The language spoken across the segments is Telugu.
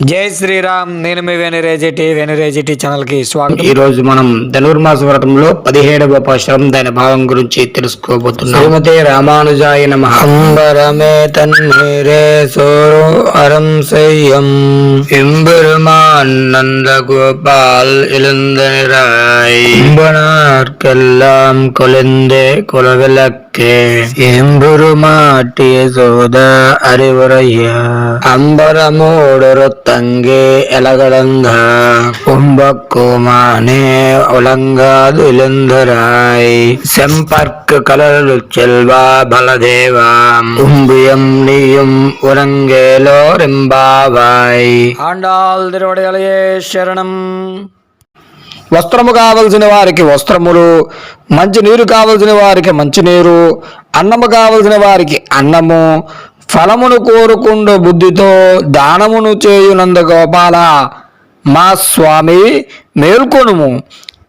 జై శ్రీరామ్ నేను మీ వెనరేజిటి వెనరేజిటి ఛానల్ కి స్వాగతం ఈ రోజు మనం ధనుర్మాస వ్రతంలో పదిహేడవ పాశురం దాని భావం గురించి తెలుసుకోబోతున్నాం శ్రీమతి రామానుజాయ నమ అంబరమే తన్మీరే సోరో అరం సయ్యం எம்பெருமான் நந்த கோபால் எழுந்தனிராய் எம்பனார்க்கெல்லாம் கொழுந்தே குலவிளக்கே எம்பெருமாட்டிய சோத அறிவுரைய அம்பரமோடொரு தங்கே எலகலந்த கும்பக்குமானே ஒலங்காது எழுந்தராய் செம்பர்க்கு கலலு செல்வா பலதேவாம் உம்பியம் நீயும் உறங்கேலோரெம்பாவாய் ఆండాల్ తిరువడగలయే శరణం వస్త్రము కావలసిన వారికి వస్త్రములు మంచి నీరు కావలసిన వారికి మంచినీరు అన్నము కావలసిన వారికి అన్నము ఫలమును కోరుకుండు బుద్ధితో దానమును చేయునంద గోపాల. మా స్వామి మేల్కొనుము.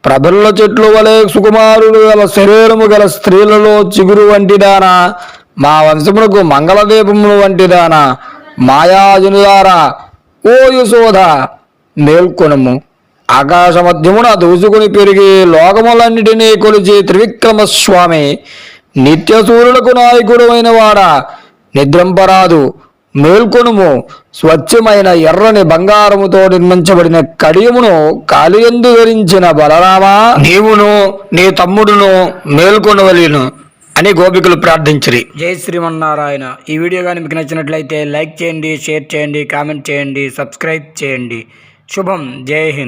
ప్రబల్ల చెట్లు వలె సుకుమారుడు గల శరీరము గల స్త్రీలలో చిగురు వంటిదానా మా వంశమునకు మంగళదీపములు వంటిదానా మాయాజనుదారా ఓ యశోధ మేల్కొనుము. ఆకాశ మధ్యమున దూసుకుని పెరిగి లోకములన్నిటినీ కొలిచి త్రివిక్రమ స్వామి నిత్య సూర్యులకు నాయకుడు వాడా. నిద్రంపరాదు. మేల్కొనుము. స్వచ్ఛమైన ఎర్రని బంగారముతో నిర్మించబడిన కడియమును కాలియందు ధరించిన బలరామా నీవును నీ తమ్ముడును మేల్కొనవలేను అని గోపికలు ప్రార్థించరి. జై శ్రీమన్నారాయణ. ఈ వీడియో కానీ మీకు నచ్చినట్లయితే లైక్ చేయండి షేర్ చేయండి కామెంట్ చేయండి సబ్స్క్రైబ్ చేయండి. శుభం. జై హింద్.